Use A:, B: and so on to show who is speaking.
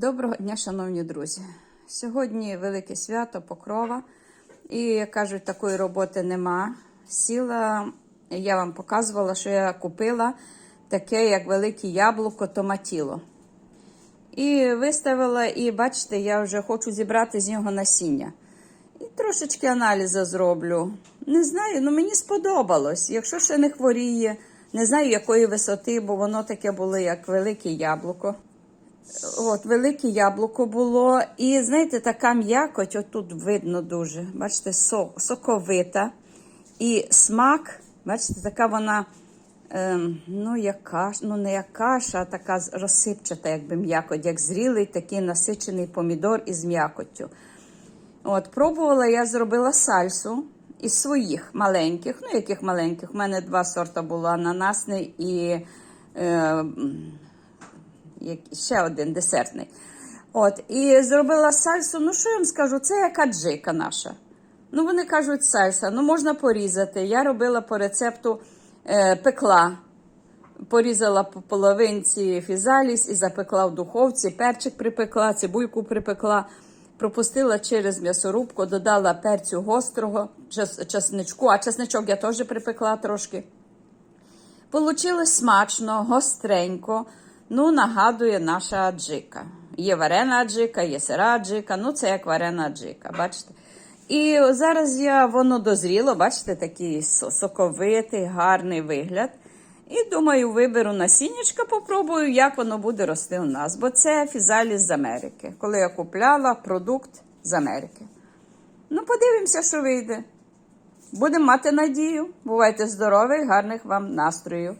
A: Доброго дня, шановні друзі. Сьогодні велике свято Покрова. І, як кажуть, такої роботи нема. Сіла, я вам показувала, що я купила таке, як велике яблуко томатіло. І виставила, і бачите, я вже хочу зібрати з нього насіння. І трошечки аналізу зроблю. Не знаю, ну мені сподобалось. Якщо ще не хворіє, не знаю якої висоти, бо воно таке було як велике яблуко. От, велике яблуко було. І знаєте, така м'якоть, отут видно дуже. Бачите, сок, соковита. І смак, бачите, така вона, ем, ну, як каш, ну, не як каша, а така розсипчата, якби м'якоть, як зрілий такий насичений помідор із м'якоттю. От, пробувала, я зробила сальсу із своїх маленьких, ну яких маленьких. У мене два сорта було ананасний і е, ще один десертний. От, і зробила сальсу. Ну, що я вам скажу, це як аджика наша. Ну, вони кажуть сальса, ну можна порізати. Я робила по рецепту е, пекла. Порізала по половинці фізаліс і запекла в духовці, перчик припекла, цибульку припекла, пропустила через м'ясорубку, додала перцю гострого, часничку, а часничок я теж припекла трошки. Получилось смачно, гостренько. Ну, нагадує наша аджика. Є варена аджика, є сира аджика, ну це як варена аджика, бачите? І зараз я воно дозріло, бачите, такий соковитий, гарний вигляд. І думаю, виберу насіннячка, попробую, як воно буде рости у нас. Бо це фізаліс з Америки. Коли я купляла продукт з Америки. Ну, подивимося, що вийде. Будемо мати надію. Бувайте здорові, гарних вам настроїв.